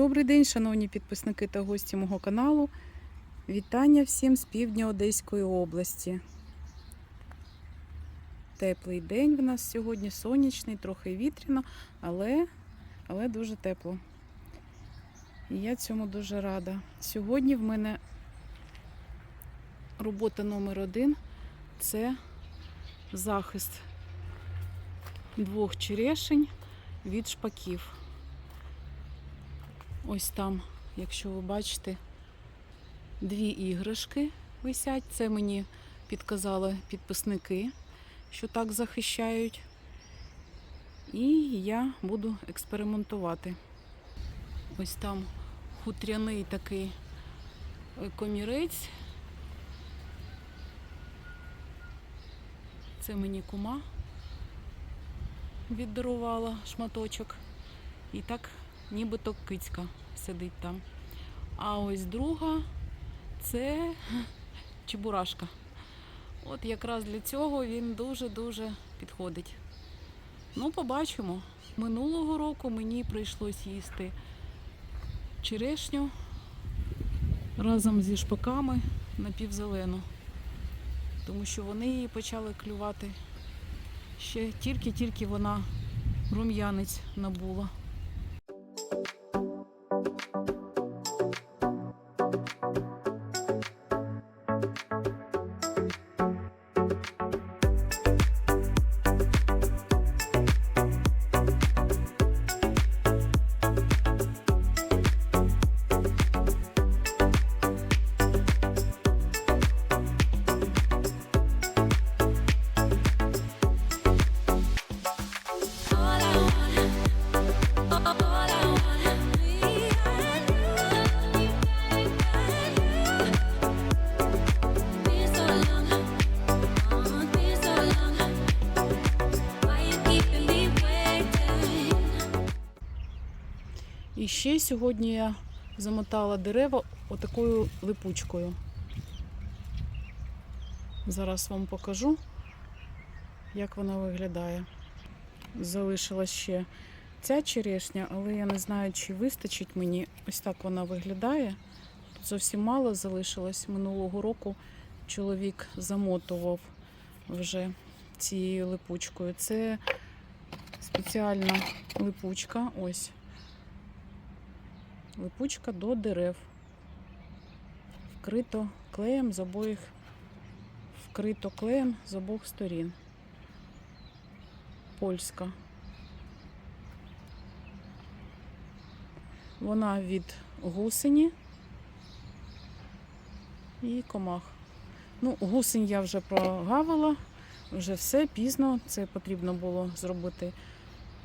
Добрий день, шановні підписники та гості мого каналу. Вітання всім з півдня Одеської області. Теплий день в нас сьогодні, сонячний, трохи вітряно, але, але дуже тепло. І я цьому дуже рада. Сьогодні в мене робота номер один це захист двох черешень від шпаків. Ось там, якщо ви бачите, дві іграшки висять. Це мені підказали підписники, що так захищають. І я буду експериментувати. Ось там хутряний такий е, комірець. Це мені кума віддарувала шматочок. І так нібито кицька сидить там. А ось друга це чебурашка. От якраз для цього він дуже-дуже підходить. Ну, побачимо. Минулого року мені прийшлось їсти черешню разом зі шпаками напівзелену, тому що вони її почали клювати. Ще тільки-тільки вона рум'янець набула. Ще сьогодні я замотала дерева отакою липучкою. Зараз вам покажу, як вона виглядає. Залишилась ще ця черешня, але я не знаю, чи вистачить мені. Ось так вона виглядає. Тут зовсім мало залишилось. Минулого року чоловік замотував вже цією липучкою. Це спеціальна липучка. Ось липучка до дерев. Вкрито клеєм з обоїх, вкрито клеєм з обох сторін. Польська. Вона від гусені і комах. Ну, гусень я вже прогавила, вже все пізно. Це потрібно було зробити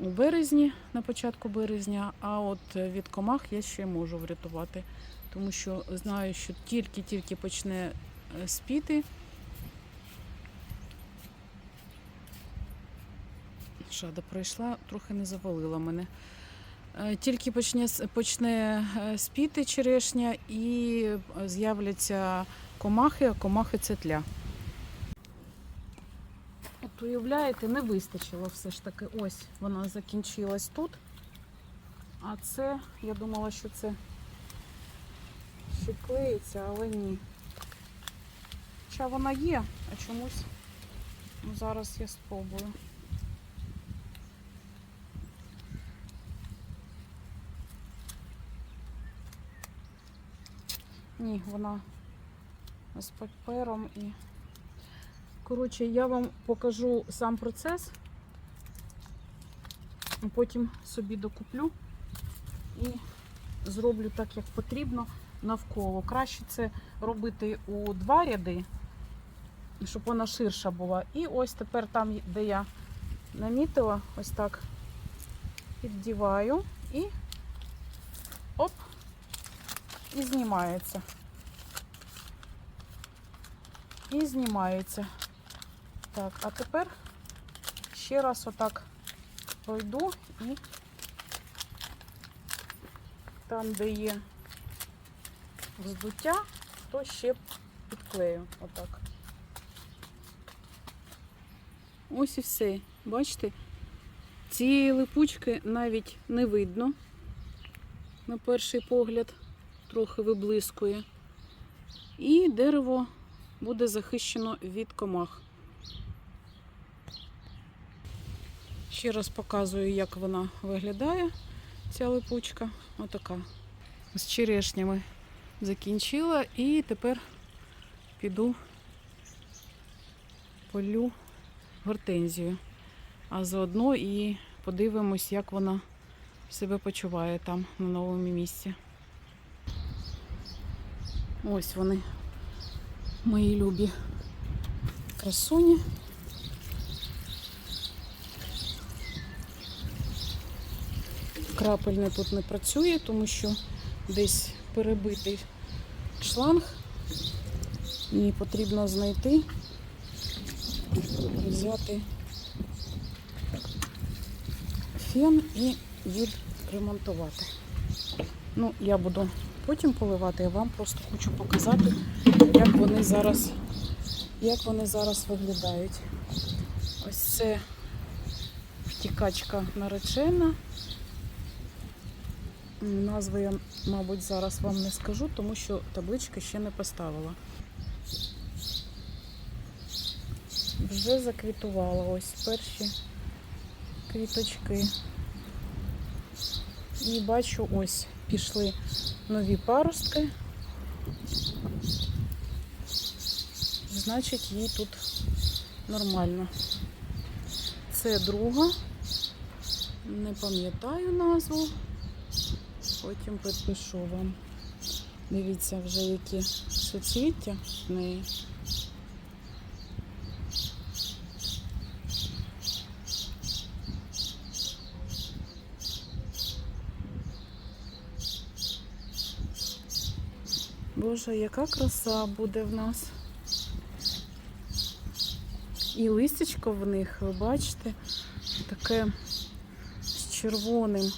у березні, на початку березня, а от від комах я ще можу врятувати, тому що знаю, що тільки-тільки почне е, спіти. Шада пройшла, трохи не завалила мене. Е, Тільки почне, почне е, спіти черешня і е, з'являться комахи, а комахи це тля. Уявляєте, не вистачило все ж таки. Ось вона закінчилась тут. А це, я думала, що це ще клеїться, але ні. Хоча вона є, а чомусь зараз я спробую. Ні, вона з папером і. Коротше, я вам покажу сам процес, потім собі докуплю і зроблю так, як потрібно навколо. Краще це робити у два ряди, щоб вона ширша була. І ось тепер там, де я намітила, ось так піддіваю і оп, і знімається. І знімається. Так, а тепер ще раз отак пройду і там, де є вздуття, то ще підклею отак. Ось і все. Бачите? Цієї липучки навіть не видно. на перший погляд трохи виблискує. І дерево буде захищено від комах. Ще раз показую, як вона виглядає, ця липучка. Отака. З черешнями закінчила і тепер піду полю гортензію. А заодно і подивимось, як вона себе почуває там на новому місці. Ось вони, мої любі красуні. Крапельне тут не працює, тому що десь перебитий шланг. І потрібно знайти, взяти фен і відремонтувати. Ну, я буду потім поливати, я вам просто хочу показати, як вони зараз, як вони зараз виглядають. Ось це втікачка наречена. Назви я, мабуть, зараз вам не скажу, тому що таблички ще не поставила. Вже заквітувала ось перші квіточки. І бачу, ось пішли нові паростки. Значить, їй тут нормально. Це друга. Не пам'ятаю назву. Потім підпишу вам. Дивіться вже які суцвіття в неї. Боже, яка краса буде в нас. І листячко в них, ви бачите, таке з червоним,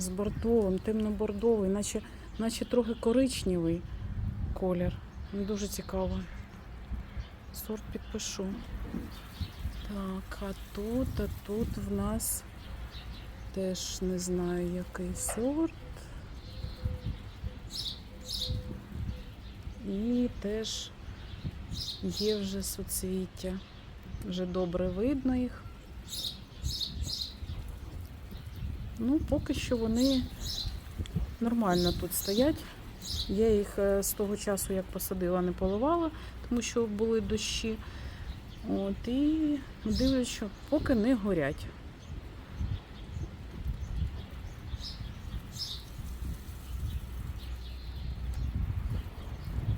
з бордовим, темно-бордовий, наче, наче трохи коричневий колір. Дуже цікаво. Сорт підпишу. Так, а тут, а тут в нас теж не знаю який сорт. І теж є вже суцвіття. Вже добре видно їх. Ну, поки що вони нормально тут стоять. Я їх е, з того часу, як посадила, не поливала, тому що були дощі. От, і дивлюсь, що поки не горять.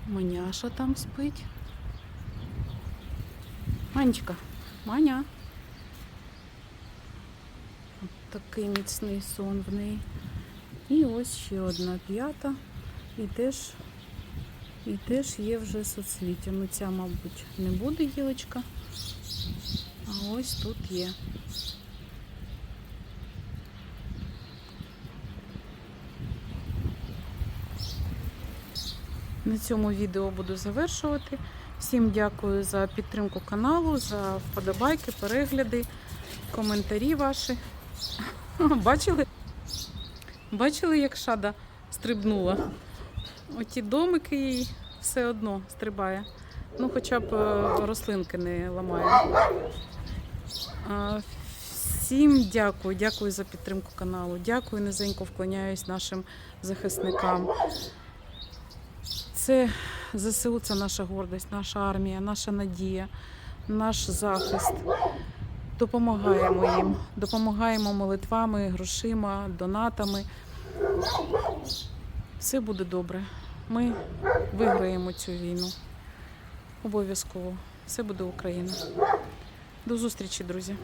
Маняша там спить. Манечка, Маня. От такий міцний сон в неї. І ось ще одна п'ята. І теж, і теж є вже соцвіття. Ну ця, мабуть, не буде гілочка. А ось тут є. На цьому відео буду завершувати. Всім дякую за підтримку каналу, за вподобайки, перегляди, коментарі ваші. Бачили? Бачили, як шада стрибнула? Оті домики їй все одно стрибає. Ну, хоча б е, рослинки не ламає. Всім дякую, дякую за підтримку каналу. Дякую, низенько вклоняюсь нашим захисникам. Це ЗСУ це наша гордість, наша армія, наша надія, наш захист. Допомагаємо їм, допомагаємо молитвами, грошима, донатами. Все буде добре. Ми виграємо цю війну. Обов'язково. Все буде Україна. До зустрічі, друзі.